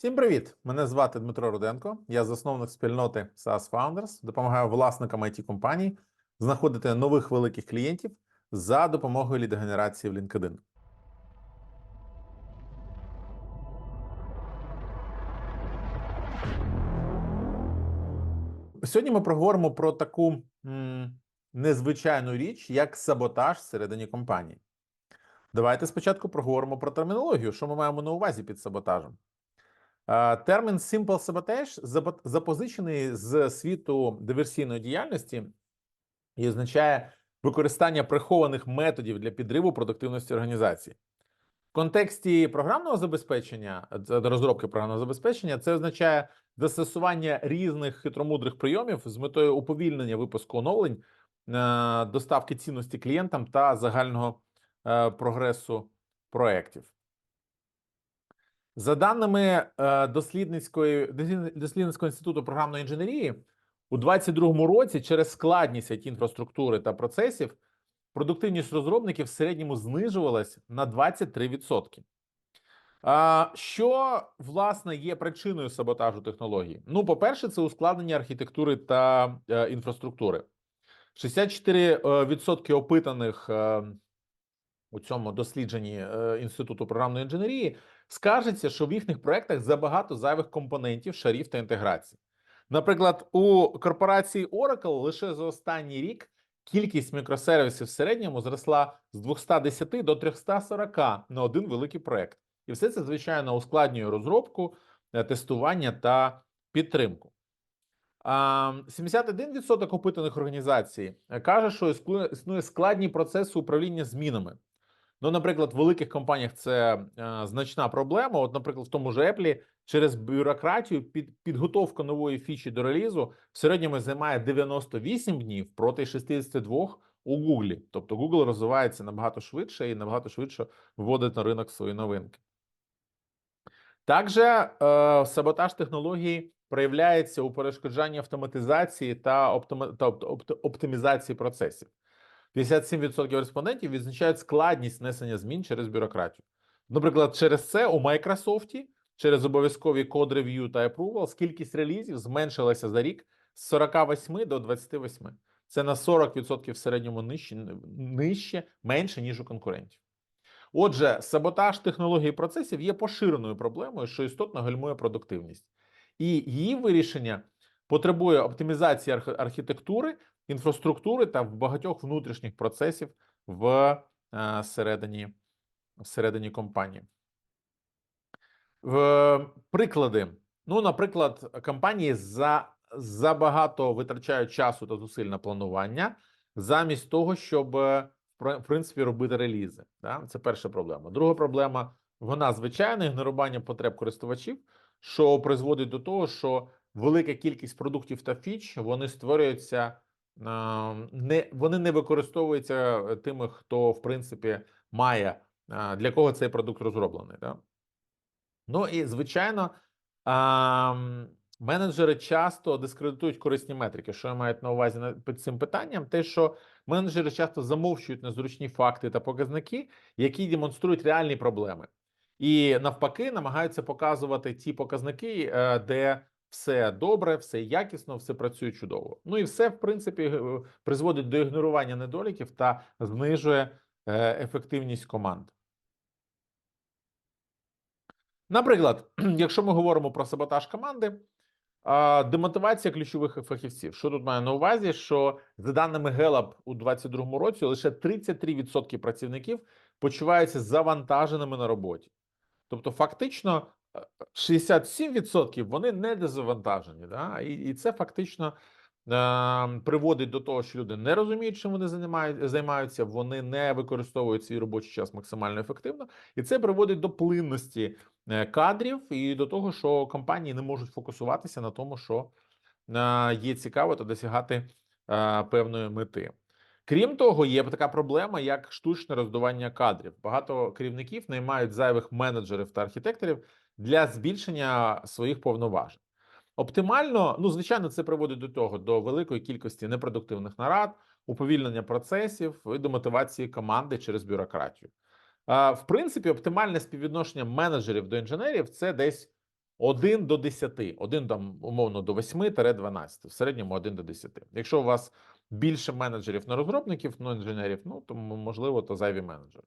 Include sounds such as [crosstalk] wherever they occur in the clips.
Всім привіт! Мене звати Дмитро Руденко. Я засновник спільноти SaaS Founders. Допомагаю власникам it компаній знаходити нових великих клієнтів за допомогою лідогенерації в LinkedIn. Сьогодні ми проговоримо про таку м, незвичайну річ, як саботаж всередині компанії. Давайте спочатку проговоримо про термінологію, що ми маємо на увазі під саботажем. Термін Simple Sabotage запозичений з світу диверсійної діяльності і означає використання прихованих методів для підриву продуктивності організації. В контексті програмного забезпечення, розробки програмного забезпечення, це означає застосування різних хитромудрих прийомів з метою уповільнення випуску оновлень, е, доставки цінності клієнтам та загального е, прогресу проєктів. За даними е, дослідницької дослідницького інституту програмної інженерії, у 2022 році через складність it інфраструктури та процесів продуктивність розробників в середньому знижувалась на 23%. Що власне є причиною саботажу технологій? Ну, по-перше, це ускладнення архітектури та е, інфраструктури. 64% опитаних е, у цьому дослідженні інституту програмної інженерії скаржиться, що в їхніх проектах забагато зайвих компонентів, шарів та інтеграцій. Наприклад, у корпорації Oracle лише за останній рік кількість мікросервісів в середньому зросла з 210 до 340 на один великий проект. І все це, звичайно, ускладнює розробку, е, тестування та підтримку. А, 71% опитаних організацій е, каже, що існує складні процеси управління змінами. Ну, наприклад, в великих компаніях це е, значна проблема. От, наприклад, в тому ж Apple через бюрократію під підготовка нової фічі до релізу в середньому займає 98 днів проти 62 у Google. Тобто Google розвивається набагато швидше і набагато швидше вводить на ринок свої новинки. Також е, саботаж технологій проявляється у перешкоджанні автоматизації та, оптима- та опт- опт- оптимізації процесів. 57% респондентів відзначають складність внесення змін через бюрократію. Наприклад, через це у Microsoft через обов'язкові код рев'ю та approval кількість релізів зменшилася за рік з 48 до 28. Це на 40% в середньому нижче, нижче, менше, ніж у конкурентів. Отже, саботаж технологій процесів є поширеною проблемою, що істотно гальмує продуктивність. І її вирішення потребує оптимізації архітектури, інфраструктури та в багатьох внутрішніх процесів в е, середині, всередині компанії. Приклади. Ну, наприклад, компанії за, забагато витрачають часу та зусиль на планування, замість того, щоб е, в принципі робити релізи. Да? Це перша проблема. Друга проблема вона звичайне ігнорування потреб користувачів, що призводить до того, що велика кількість продуктів та фіч вони створюються. Не вони не використовуються е, тими, хто в принципі має для кого цей продукт розроблений. Да? Ну і звичайно, менеджери часто дискредитують корисні метрики. Що я маю на увазі під цим питанням? Те, що менеджери часто замовчують незручні факти та показники, які демонструють реальні проблеми, і навпаки, намагаються показувати ті показники, е, де все добре, все якісно, все працює чудово. Ну і все, в принципі, е, призводить до ігнорування недоліків та знижує е, ефективність команд. Наприклад, [clears throat] якщо ми говоримо про саботаж команди, демотивація ключових фахівців. Що тут маю на увазі? Що за даними Gallup у 2022 році лише 33% працівників почуваються завантаженими на роботі. Тобто, фактично, е, 67% вони не дезавантажені. Да? І, і це фактично е, приводить до того, що люди не розуміють, чим вони займають- займаються, вони не використовують свій робочий час максимально ефективно, і це приводить до плинності е, кадрів і до того, що компанії не можуть фокусуватися на тому, що е, є цікаво та досягати е, певної мети. Крім того, є така проблема, як штучне роздування кадрів. Багато керівників наймають зайвих менеджерів та архітекторів для збільшення своїх повноважень. Оптимально, ну звичайно, це приводить до того до великої кількості непродуктивних нарад, уповільнення процесів і до мотивації команди через бюрократію. В принципі, оптимальне співвідношення менеджерів до інженерів це десь 1 до 10, 1 там умовно до 8-12, в середньому 1 до 10. Якщо у вас більше менеджерів на розробників, ну інженерів, ну то можливо, то зайві менеджери.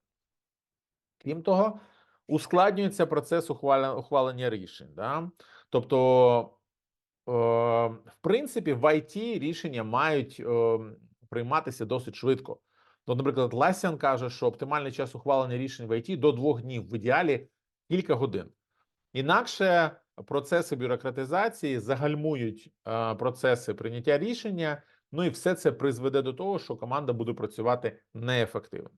Крім того, ускладнюється процес ухвалення рішень. Да? Тобто, е, в принципі, в IT рішення мають е, прийматися досить швидко. То, наприклад, Ласян каже, що оптимальний час ухвалення рішень в IT до двох днів, в ідеалі кілька годин. Інакше процеси бюрократизації загальмують е, процеси прийняття рішення, ну і все це призведе до того, що команда буде працювати неефективно.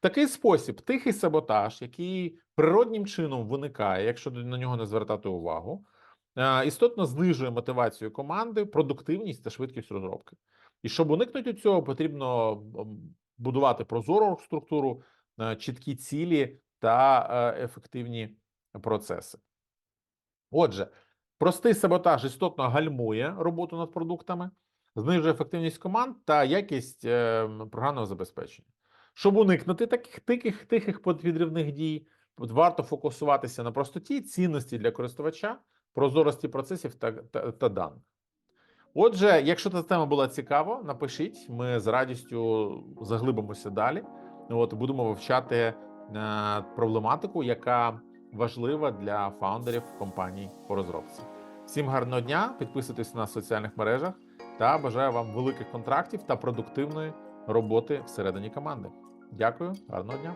Такий спосіб, тихий саботаж, який природнім чином виникає, якщо на нього не звертати увагу, е, істотно знижує мотивацію команди, продуктивність та швидкість розробки. І щоб уникнути цього, потрібно будувати прозору структуру, е, чіткі цілі та е, ефективні процеси. Отже, простий саботаж істотно гальмує роботу над продуктами, знижує ефективність команд та якість е, програмного забезпечення. Щоб уникнути таких тихих, тихих підривних дій, варто фокусуватися на простоті, цінності для користувача, прозорості процесів та, та, та даних. Отже, якщо ця тема була цікава, напишіть, ми з радістю заглибимося далі. От будемо вивчати е, проблематику, яка важлива для фаундерів компаній по розробці. Всім гарного дня, підписуйтесь на соціальних мережах та бажаю вам великих контрактів та продуктивної роботи всередині команди. Дякую, гарного дня.